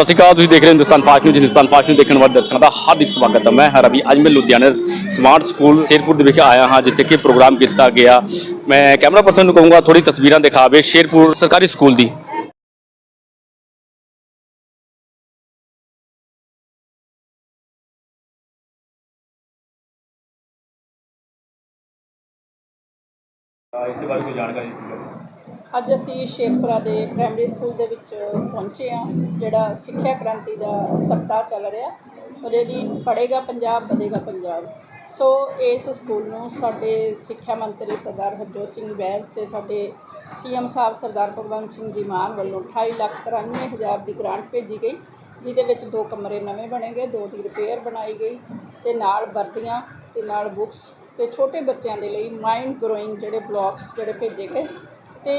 ਸਤਿ ਸ਼੍ਰੀ ਅਕਾਲ, ਤੁਸੀਂ ਦੇਖ ਰਹੇ ਹੋ Hindustan fast news. Hindustan fast news ਦੇਖਣ ਵਾਲੇ ਦਰਸ਼ਕਾਂ ਦਾ ਹਾਰਦਿਕ ਸਵਾਗਤ ਹੈ। ਮੈਂ ਹਾਂ ਰਵੀ। ਅੱਜ ਮੈਂ ਲੁਧਿਆਣਾ ਸਮਾਰਟ ਸਕੂਲ ਸ਼ੇਰਪੁਰ ਦੇ ਵਿਖੇ ਆਇਆ ਹਾਂ, ਜਿੱਥੇ ਕਿ ਪ੍ਰੋਗਰਾਮ ਕੀਤਾ ਗਿਆ। ਮੈਂ ਕੈਮਰਾ ਪਰਸਨ ਨੂੰ ਕਹੂੰਗਾ ਥੋੜੀ ਤਸਵੀਰਾਂ ਦਿਖਾਵੇ ਸ਼ੇਰਪੁਰ ਸਰਕਾਰੀ ਸਕੂਲ ਦੀ। ਇਸ ਦੇ ਬਾਰੇ ਕੋਈ ਜਾਣਕਾਰੀ ਅੱਜ ਅਸੀਂ ਸ਼ੇਰਪੁਰਾ ਦੇ ਪ੍ਰਾਇਮਰੀ ਸਕੂਲ ਦੇ ਵਿੱਚ ਪਹੁੰਚੇ ਹਾਂ, ਜਿਹੜਾ ਸਿੱਖਿਆ ਕ੍ਰਾਂਤੀ ਦਾ ਸਪਤਾਹ ਚੱਲ ਰਿਹਾ। ਉਹਦੇ ਦੀ ਪੜ੍ਹੇਗਾ ਪੰਜਾਬ, ਵਧੇਗਾ ਪੰਜਾਬ। ਸੋ ਇਸ ਸਕੂਲ ਨੂੰ ਸਾਡੇ ਸਿੱਖਿਆ ਮੰਤਰੀ ਸਰਦਾਰ ਹਰਜੋਤ ਸਿੰਘ ਬੈਂਸ ਤੇ ਸਾਡੇ ਸੀਐਮ ਸਾਹਿਬ ਸਰਦਾਰ ਭਗਵੰਤ ਸਿੰਘ ਜੀ ਮਾਨ ਵੱਲੋਂ 28 ਲੱਖ 93 ਹਜ਼ਾਰ ਦੀ ਗ੍ਰਾਂਟ ਭੇਜੀ ਗਈ, ਜਿਹਦੇ ਵਿੱਚ ਦੋ ਕਮਰੇ ਨਵੇਂ ਬਣੇ ਗਏ, ਦੋ ਦੀ ਰਿਪੇਅਰ ਬਣਾਈ ਗਈ ਤੇ ਨਾਲ ਵਰਦੀਆਂ ਤੇ ਨਾਲ ਬੁੱਕਸ ਤੇ ਛੋਟੇ ਬੱਚਿਆਂ ਦੇ ਲਈ ਮਾਈਂਡ ਗਰੋਇੰਗ ਜਿਹੜੇ ਬਲੌਕਸ ਜਿਹੜੇ ਭੇਜੇ ਗਏ ਤੇ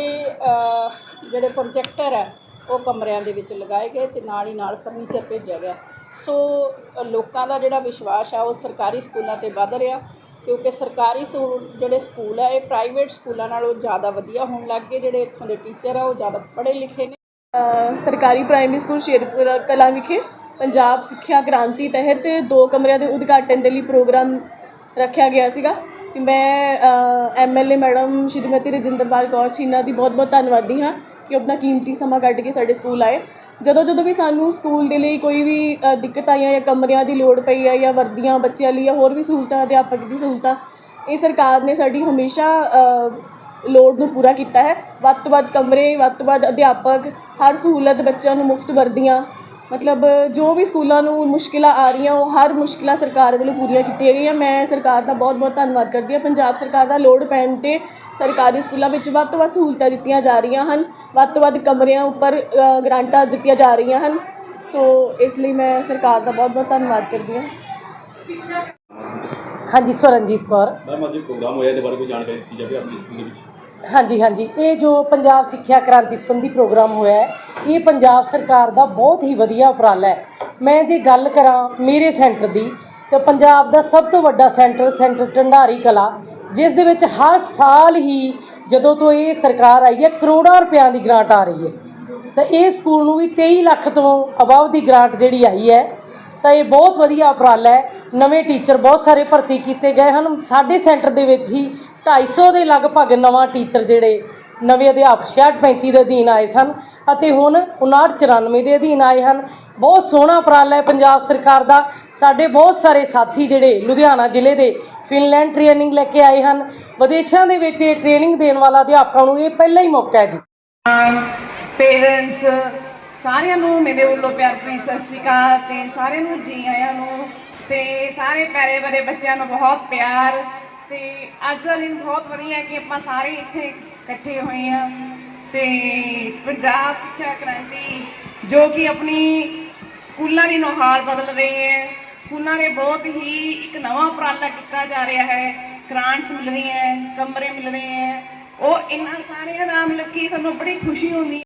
ਜਿਹੜੇ ਪ੍ਰੋਜੈਕਟਰ ਹੈ, ਉਹ ਕਮਰਿਆਂ ਦੇ ਵਿੱਚ ਲਗਾਏ ਗਏ ਤੇ ਨਾਲ ਹੀ ਨਾਲ ਫਰਨੀਚਰ ਭੇਜਿਆ ਗਿਆ। ਸੋ ਲੋਕਾਂ ਦਾ ਜਿਹੜਾ ਵਿਸ਼ਵਾਸ ਆ, ਉਹ ਸਰਕਾਰੀ ਸਕੂਲਾਂ ਤੇ ਵੱਧ ਰਿਹਾ, ਕਿਉਂਕਿ ਸਰਕਾਰੀ ਸਕੂਲ ਜਿਹੜੇ ਸਕੂਲ ਆ, ਇਹ ਪ੍ਰਾਈਵੇਟ ਸਕੂਲਾਂ ਨਾਲੋਂ ਜ਼ਿਆਦਾ ਵਧੀਆ ਹੋਣ ਲੱਗ ਗਏ, ਜਿਹੜੇ ਇੱਥੋਂ ਦੇ ਟੀਚਰ ਆ, ਉਹ ਜ਼ਿਆਦਾ ਪੜ੍ਹੇ ਲਿਖੇ ਨੇ। ਸਰਕਾਰੀ ਪ੍ਰਾਇਮਰੀ ਸਕੂਲ ਸ਼ੇਰਪੁਰ ਕਲਾਂ ਵਿਖੇ ਪੰਜਾਬ ਸਿੱਖਿਆ ਕ੍ਰਾਂਤੀ ਤਹਿਤ ਦੋ ਕਮਰਿਆਂ ਦੇ ਉਦਘਾਟਨ ਦੇ ਲਈ ਪ੍ਰੋਗਰਾਮ ਰੱਖਿਆ ਗਿਆ ਸੀਗਾ। ਤੇ ਮੈਂ ਐਮਐਲਏ ਮੈਡਮ ਸ਼੍ਰੀਮਤੀ ਰਜਿੰਦਰਪਾਲ ਕੌਰ ਚੀਨਾ ਦੀ ਬਹੁਤ-ਬਹੁਤ ਧੰਨਵਾਦੀ ਹਾਂ ਕਿ ਉਹ ਆਪਣਾ ਕੀਮਤੀ ਸਮਾਂ ਕੱਢ ਕੇ ਸਾਡੇ ਸਕੂਲ ਆਏ। ਜਦੋਂ ਜਦੋਂ ਵੀ ਸਾਨੂੰ ਸਕੂਲ ਦੇ ਲਈ ਕੋਈ ਵੀ ਦਿੱਕਤ ਆਈਆਂ ਜਾਂ ਕਮਰਿਆਂ ਦੀ ਲੋੜ ਪਈ ਹੈ ਜਾਂ ਵਰਦੀਆਂ ਬੱਚਿਆਂ ਲਈ ਜਾਂ ਹੋਰ ਵੀ ਸਹੂਲਤਾਂ, ਅਧਿਆਪਕ ਦੀ ਸਹੂਲਤਾਂ, ਇਹ ਸਰਕਾਰ ਨੇ ਸਾਡੀ ਹਮੇਸ਼ਾ ਲੋੜ ਨੂੰ ਪੂਰਾ ਕੀਤਾ ਹੈ। ਵੱਧ ਤੋਂ ਵੱਧ ਕਮਰੇ, ਵੱਧ ਤੋਂ ਵੱਧ ਅਧਿਆਪਕ, ਹਰ ਸਹੂਲਤ ਬੱਚਿਆਂ ਨੂੰ ਮੁਫਤ ਵਰਦੀਆਂ ਮਤਲਬ ਜੋ ਵੀ ਸਕੂਲਾਂ ਨੂੰ ਮੁਸ਼ਕਿਲਾਂ ਆ ਰਹੀਆਂ ਉਹ ਹਰ ਮੁਸ਼ਕਿਲਾਂ ਸਰਕਾਰ ਵੱਲੋਂ ਪੂਰੀਆਂ ਕੀਤੀਆਂ ਗਈਆਂ। ਮੈਂ ਸਰਕਾਰ ਦਾ ਬਹੁਤ ਬਹੁਤ ਧੰਨਵਾਦ ਕਰਦੀ ਹਾਂ। ਪੰਜਾਬ ਸਰਕਾਰ ਦਾ ਲੋੜ ਪੈਣ ਤੇ ਸਰਕਾਰੀ ਸਕੂਲਾਂ ਵਿੱਚ ਵੱਧ ਤੋਂ ਵੱਧ ਸਹੂਲਤਾਂ ਦਿੱਤੀਆਂ ਜਾ ਰਹੀਆਂ ਹਨ। ਵੱਧ ਤੋਂ ਵੱਧ ਕਮਰਿਆਂ ਉੱਪਰ ਗ੍ਰਾਂਟਾਂ ਦਿੱਤੀਆਂ ਜਾ ਰਹੀਆਂ ਹਨ। ਸੋ ਇਸ ਲਈ ਮੈਂ ਸਰਕਾਰ ਦਾ ਬਹੁਤ ਬਹੁਤ ਧੰਨਵਾਦ ਕਰਦੀ ਹਾਂ। ਹਾਂਜੀ ਸਵਰਨਜੀਤ ਕੌਰ। ਮੈਮ ਅੱਜ ਪ੍ਰੋਗਰਾਮ ਹੋਇਆ ਇਹਦੇ ਬਾਰੇ ਕੋਈ ਜਾਣਕਾਰੀ ਦਿੱਤੀ ਜਾਵੇ ਆਪਣੇ ਸਕੂਲ ਦੇ ਵਿੱਚ? ਹਾਂਜੀ ਹਾਂਜੀ। ਇਹ ਜੋ ਪੰਜਾਬ ਸਿੱਖਿਆ ਕ੍ਰਾਂਤੀ ਸੰਬੰਧੀ ਪ੍ਰੋਗਰਾਮ ਹੋਇਆ ਹੈ, ਇਹ ਪੰਜਾਬ ਸਰਕਾਰ ਦਾ ਬਹੁਤ ਹੀ ਵਧੀਆ ਉਪਰਾਲਾ ਹੈ। ਮੈਂ ਜੇ ਗੱਲ ਕਰਾਂ ਮੇਰੇ ਸੈਂਟਰ ਦੀ, ਤਾਂ ਪੰਜਾਬ ਦਾ ਸਭ ਤੋਂ ਵੱਡਾ ਸੈਂਟਰ ਸੈਂਟਰ ਢੰਡਾਰੀ ਕਲਾ, ਜਿਸ ਦੇ ਵਿੱਚ ਹਰ ਸਾਲ ਹੀ ਜਦੋਂ ਤੋਂ ਇਹ ਸਰਕਾਰ ਆਈ ਹੈ, ਕਰੋੜਾਂ ਰੁਪਿਆਂ ਦੀ ਗ੍ਰਾਂਟ ਆ ਰਹੀ ਹੈ। ਤਾਂ ਇਹ ਸਕੂਲ ਨੂੰ ਵੀ 23 ਲੱਖ ਤੋਂ ਅਬਵ ਦੀ ਗ੍ਰਾਂਟ ਜਿਹੜੀ ਆਈ ਹੈ, ਤਾਂ ਇਹ ਬਹੁਤ ਵਧੀਆ ਉਪਰਾਲਾ ਹੈ। ਨਵੇਂ ਟੀਚਰ ਬਹੁਤ ਸਾਰੇ ਭਰਤੀ ਕੀਤੇ ਗਏ ਹਨ। ਸਾਡੇ ਸੈਂਟਰ ਦੇ ਵਿੱਚ ਹੀ 250 ਦੇ ਲਗਭਗ ਨਵਾਂ ਟੀਚਰ ਜਿਹੜੇ ਨਵੇਂ ਅਧਿਆਪਕ 6535 ਦੇ ਅਧੀਨ ਆਏ ਸਨ ਅਤੇ ਹੁਣ 5994 ਦੇ ਅਧੀਨ ਆਏ ਹਨ। ਬਹੁਤ ਸੋਹਣਾ ਉਪਰਾਲਾ ਹੈ ਪੰਜਾਬ ਸਰਕਾਰ ਦਾ। ਸਾਡੇ ਬਹੁਤ ਸਾਰੇ ਸਾਥੀ ਜਿਹੜੇ ਲੁਧਿਆਣਾ ਜ਼ਿਲ੍ਹੇ ਦੇ ਫਿਨਲੈਂਡ ਟ੍ਰੇਨਿੰਗ ਲੈ ਕੇ ਆਏ ਹਨ। ਵਿਦੇਸ਼ਾਂ ਦੇ ਵਿੱਚ ਇਹ ਟ੍ਰੇਨਿੰਗ ਦੇਣ ਵਾਲਾ ਅਧਿਆਪਕਾਂ ਨੂੰ ਇਹ ਪਹਿਲਾ ਹੀ ਮੌਕਾ ਹੈ ਜੀ। ਪੇਰੈਂਟਸ ਸਾਰਿਆਂ ਨੂੰ ਮੇਰੇ ਵੱਲੋਂ ਪਿਆਰ ਭਰੀ ਸਤਿ ਸ਼੍ਰੀ ਅਕਾਲ ਤੇ ਸਾਰਿਆਂ ਨੂੰ ਜੀ ਆਇਆਂ ਨੂੰ ਤੇ ਸਾਰੇ ਪਿਆਰੇ ਬੜੇ ਬੱਚਿਆਂ ਨੂੰ ਬਹੁਤ ਪਿਆਰ। ਤੇ ਅੱਜ ਦਾ ਦਿਨ ਬਹੁਤ ਵਧੀਆ ਹੈ ਕਿ ਆਪਾਂ ਸਾਰੇ ਇੱਥੇ ਇਕੱਠੇ ਹੋਏ ਆ ਤੇ ਪੰਜਾਬ ਸਿੱਖਿਆ ਕ੍ਰਾਂਤੀ ਜੋ ਕਿ ਆਪਣੀ ਸਕੂਲਾਂ ਦੀ ਨੁਹਾਰ ਬਦਲ ਰਹੀ ਹੈ। ਸਕੂਲਾਂ ਦੇ ਬਹੁਤ ਹੀ ਇੱਕ ਨਵਾਂ ਉਪਰਾਲਾ ਕੀਤਾ ਜਾ ਰਿਹਾ ਹੈ। ਗ੍ਰਾਂਟਸ ਮਿਲ ਰਹੀਆਂ ਹੈ ਕਮਰੇ ਮਿਲ ਰਹੇ ਹੈ। ਉਹ ਇਹਨਾਂ ਸਾਰਿਆਂ ਨਾਲ ਮਤਲਬ ਕਿ ਸਾਨੂੰ ਬੜੀ ਖੁਸ਼ੀ ਹੁੰਦੀ